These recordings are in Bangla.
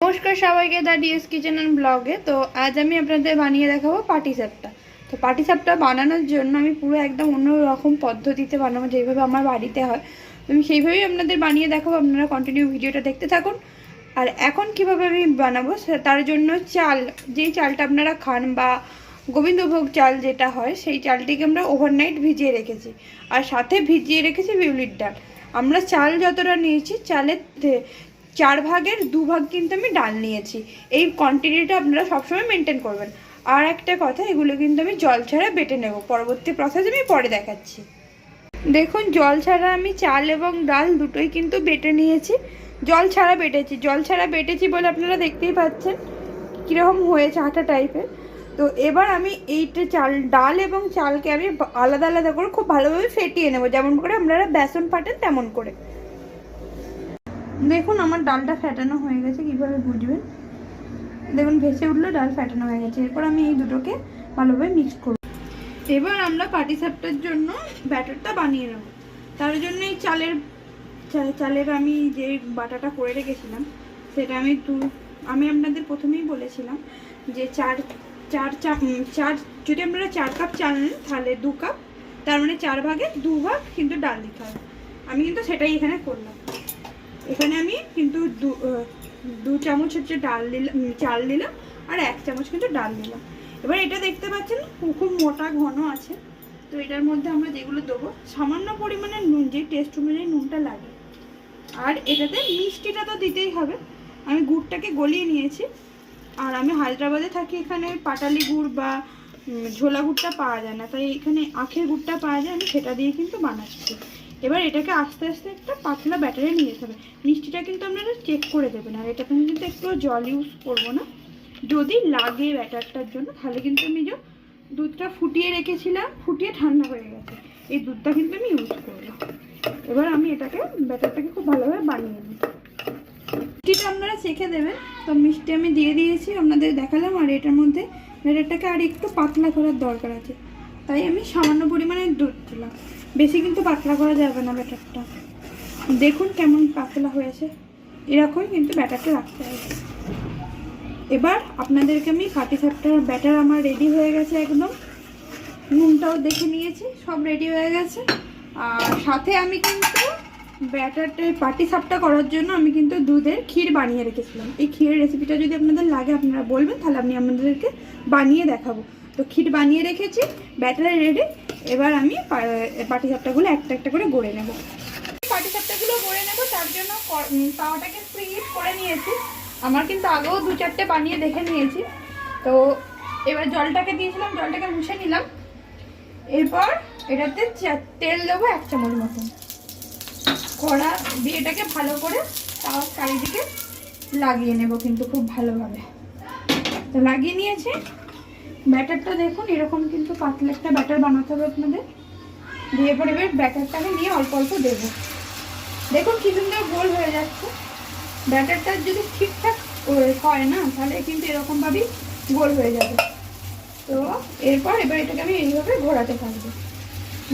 নমস্কার সবাইকে দা ডিএস কিচেন অ্যান্ড ব্লগে। তো আজ আমি আপনাদের বানিয়ে দেখাবো পাটি সাপটা। তো পাটি সাপটা বানানোর জন্য আমি পুরো একদম অন্য রকম পদ্ধতিতে বানাবো, যেভাবে আমার বাড়িতে হয়। আমি সেইভাবেই আপনাদের বানিয়ে দেখাবো, আপনারা কন্টিনিউ ভিডিওটা দেখতে থাকুন। আর এখন কীভাবে আমি বানাবো তার জন্য চাল যেই চালটা আপনারা খান বা গোবিন্দভোগ চাল যেটা হয়, সেই চালটিকে আমরা ওভারনাইট ভিজিয়ে রেখেছি। আর সাথে ভিজিয়ে রেখেছি বিউলির ডাল। আমরা চাল যতটা নিয়েছি, চালের চার ভাগের দু ভাগ কিন্তু আমি ডাল নিয়েছি। এই কোয়ান্টিটিটা আপনারা সবসময় মেনটেন করবেন। আর একটা কথা, এগুলো কিন্তু আমি জল ছাড়া বেটে নেব। পরবর্তী প্রসেস আমি পরে দেখাচ্ছি। দেখুন, জল ছাড়া আমি চাল এবং ডাল দুটোই কিন্তু বেটে নিয়েছি। জল ছাড়া বেটেছি। জল ছাড়া বেটেছি বলে আপনারা দেখতেই পাচ্ছেন কীরকম হয়েছে আটা টাইপের তো এবার আমি এইটা চাল, ডাল এবং চালকে আমি আলাদা আলাদা করে খুব ভালোভাবে ফেটিয়ে নেব। যেমন করে আপনারা বেসন ফাটেন তেমন করে। দেখুন, আমার ডালটা ফ্যাটানো হয়ে গেছে, কীভাবে বুঝবেন? দেখুন, ভেসে উঠলে, ডাল ফ্যাটানো হয়ে গেছে। এরপর আমি এই দুটোকে ভালোভাবে মিক্স করব। এবার আমরা পাটি সাপটার জন্য ব্যাটারটা বানিয়ে নেব। তার জন্য এই চালের, চা- চালের আমি যে বাটাটা করে রেখেছিলাম, সেটা আমি দু আমি আপনাদের প্রথমেই বলেছিলাম যে চার চার চাপ চার, যদি আপনারা চার কাপ চাল নেন, তাহলে দু কাপ, তার মানে চার ভাগে দু ভাগ কিন্তু ডাল দিতে হবে। আমি কিন্তু সেটাই এখানে করলাম। এখানে আমি কিন্তু দু চামচ হচ্ছে ডাল দিলাম চাল দিলাম আর এক চামচ কিন্তু ডাল দিলাম। এবার এটা দেখতে পাচ্ছেন, খুব মোটা ঘন আছে। তো এটার মধ্যে আমরা যেগুলো দেবো, সামান্য পরিমাণে নুন, যে টেস্ট অনুযায়ী নুনটা লাগে। আর এটাতে মিষ্টিটা তো দিতেই হবে। আমি গুড়টাকে গলিয়ে নিয়েছি। আর আমি হায়দ্রাবাদে থাকি, এখানে পাটালি গুড় বা ঝোলা গুড়টা পাওয়া যায় না। তাই এখানে আখের গুড়টা পাওয়া যায়, আমি সেটা দিয়ে কিন্তু বানাচ্ছি। এবার এটাকে আস্তে আস্তে একটা পাতলা ব্যাটারে নিয়ে যেতে হবে। মিষ্টিটা কিন্তু আপনারা চেক করে দেবেন, আর এটাতে আমি কিন্তু একটু জল ইউজ করব না। যদি লাগে ব্যাটারটার জন্য, তাহলে কিন্তু আমি যে দুধটা ফুটিয়ে রেখেছিলাম, ফুটিয়ে ঠান্ডা হয়ে গেছে। এই দুধটা কিন্তু আমি ইউজ করব। এবার আমি এটাকে, ব্যাটারটাকে খুব ভালোভাবে বানিয়ে নিই। মিষ্টিটা আপনারা চেখে দেবেন। তো মিষ্টি আমি দিয়ে দিয়েছি, আপনাদের দেখালাম, আর এটার মধ্যে ব্যাটারটাকে আর একটু পাতলা করার দরকার আছে। তাই আমি সামান্য পরিমাণে দুধ দিলাম। বেশি কিন্তু পাতলা করা যাবে না ব্যাটারটা। দেখুন কেমন পাতলা হয়েছে। এরকমই কিন্তু ব্যাটারটা রাখতে হবে। এবার আপনাদেরকে আমি পাটি সাপটার ব্যাটার আমার রেডি হয়ে গেছে একদম। নুনটাও দেখে নিয়েছি, সব রেডি হয়ে গেছে। আর সাথে আমি কিন্তু ব্যাটারটা, পাটি সাপটা করার জন্য আমি কিন্তু দুধের ক্ষীর বানিয়ে রেখেছিলাম। এই ক্ষীরের রেসিপিটা যদি আপনাদের লাগে, আপনারা বলবেন, তাহলে আমি আপনাদেরকে বানিয়ে দেখাবো। তো ক্ষীর বানিয়ে রেখেছি ব্যাটারে রেডি। এবার আমি পাটি সাপটাগুলো একটা একটা করে গড়ে নেব। পাটি সাপটাগুলো গড়ে নেব, তার জন্য পাওয়াটাকে হিট করে নিয়েছি। আমার কিন্তু আগেও দু চারটে বানিয়ে দেখে নিয়েছি। তো এবার জলটাকে দিয়েছিলাম, জলটাকে মুছে নিলাম। এরপর এটাতে তেল দেবো এক চামচ মতন কড়া দিয়ে এটাকে ভালো করে তাও চারিদিকে লাগিয়ে নেব কিন্তু খুব ভালোভাবে। তো লাগিয়ে নিয়েছি। ব্যাটারটা দেখুন, এরকম কিন্তু পাতলা একটা ব্যাটার বানাতে হবে আপনাদের। দিয়ে পরে এবার ব্যাটারটাকে নিয়ে অল্প অল্প দেবো। দেখুন কি সুন্দর গোল হয়ে যাচ্ছে। ব্যাটারটা যদি ঠিকঠাক হয় না, তাহলে কিন্তু এরকমভাবেই গোল হয়ে যাবে। তো এরপর এবার এটাকে আমি এইভাবে ঘোরাতে থাকব।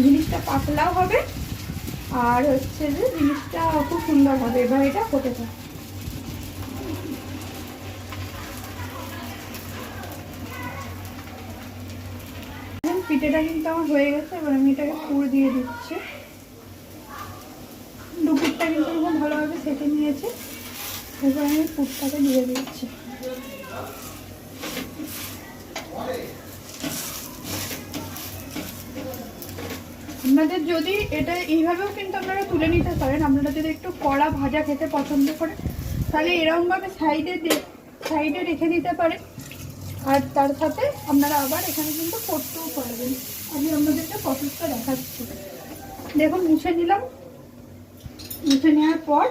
জিনিসটা পাতলাও হবে, আর হচ্ছে যে জিনিসটা খুব সুন্দর হবে। এবার এটা হতে থাকে এখন পিঠেটা কিন্তু আমার হয়ে গেছে, এবার আমি এটাকে পুর দিয়ে দিচ্ছি। দুপুরটা কিন্তু খুব ভালোভাবে সেটে নিয়েছে এবার আমি পুরটাকে দিয়ে দিচ্ছি। আপনাদের যদি এটা এইভাবেও কিন্তু আপনারা তুলে নিতে পারেন, আপনারা যদি একটু কড়া ভাজা খেতে পছন্দ করেন, তাহলে এরকমভাবে সাইডে সাইডে রেখে দিতে পারেন। আর তার সাথে আপনারা আবার এখানে কিন্তু করতেও পারবেন। আমি আপনাদেরকে প্রসেসটা দেখাচ্ছি। দেখুন, মুছে নিলাম। মুছে নেওয়ার পর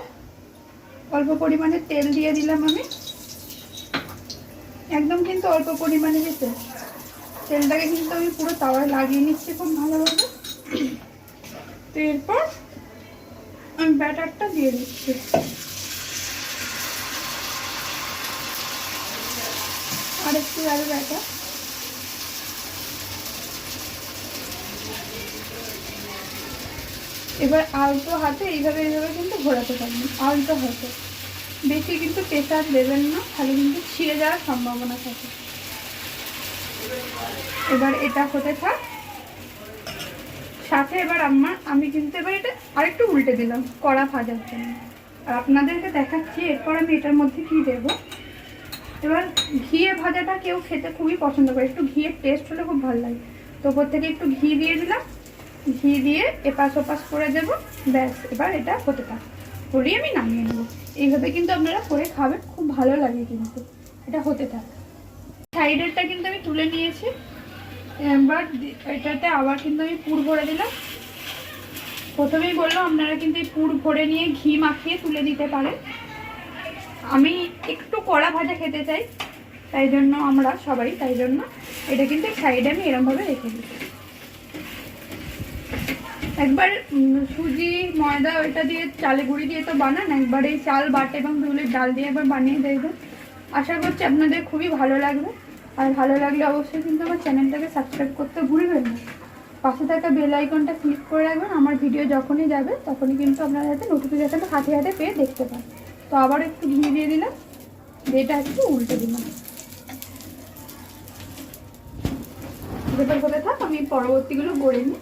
অল্প পরিমাণে তেল দিয়ে দিলাম আমি। একদম কিন্তু অল্প পরিমাণে তেল। তেলটাকে কিন্তু আমি পুরো তাওয়ায় লাগিয়ে নিচ্ছি খুব ভালোভাবে। তো এরপর আমি ব্যাটারটা দিয়ে দিচ্ছি। আর একটু যাবে ব্যাটার এবার আলতো হাতে, এইভাবে এইভাবে কিন্তু ঘোরাতে পারবেন, আলতো হাতে। বেশি কিন্তু প্রেশার দেবেন না তাহলে কিন্তু ছিঁড়ে যাওয়ার সম্ভাবনা থাকে। এবার এটা হতে থাক। সাথে এবার আমার, আমি কিন্তু এবার এটা আরেকটু উল্টে দিলাম, কড়া ভাজার জন্য। আর আপনাদেরকে দেখাচ্ছি, এরপর আমি এটার মধ্যে কি দেব? এবার ঘিয়ে ভাজাটা কেউ খেতে খুবই পছন্দ করে। একটু ঘিয়ের টেস্ট হলে খুব ভালো লাগে। তো ওপর থেকে একটু ঘি দিয়ে দিলাম। ঘি দিয়ে এপাশ ওপাশ করে দেব। ব্যাস, এবার এটা হতে থাক। করেই আমি নামিয়ে নেব। এইভাবে কিন্তু আপনারা করে খাবেন, খুব ভালো লাগে কিন্তু। এটা হতে থাক। সাইডেরটা কিন্তু আমি তুলে নিয়েছি। এবার এটাতে আবার কিন্তু আমি পুর ভরে দিলাম। প্রথমেই বললাম, আপনারা কিন্তু এই পুর ভরে নিয়ে ঘি মাখিয়ে তুলে দিতে পারেন। আমি একটু কড়া ভাজা খেতে চাই, তাই জন্য আমরা সবাই, তাই জন্য এটা কিন্তু সাইডে আমি এরমভাবে রেখে দিই একবার সুজি, ময়দা, ওইটা দিয়ে চালে গুঁড়ি দিয়ে তো বানান, একবার এই চাল, বাটে এবং বিউলির ডাল দিয়ে একবার বানিয়ে দেখবেন। আশা করছি আপনাদের খুবই ভালো লাগবে, আর ভালো লাগলে অবশ্যই কিন্তু আমার চ্যানেলটাকে সাবস্ক্রাইব করতে ভুলবেন না। পাশে থাকা বেল আইকনটা ক্লিক করে রাখবেন, আমার ভিডিও যখনই যাবে, তখনই কিন্তু আপনারা যাতে নোটিফিকেশানটা হাতে হাতে পেয়ে দেখতে পান। তো আবার একটু ঘি দিয়ে দিলাম। এটা একটু উল্টে দিলাম। এবার করে থাক, আমি পরবর্তীগুলো গড়ে নিই।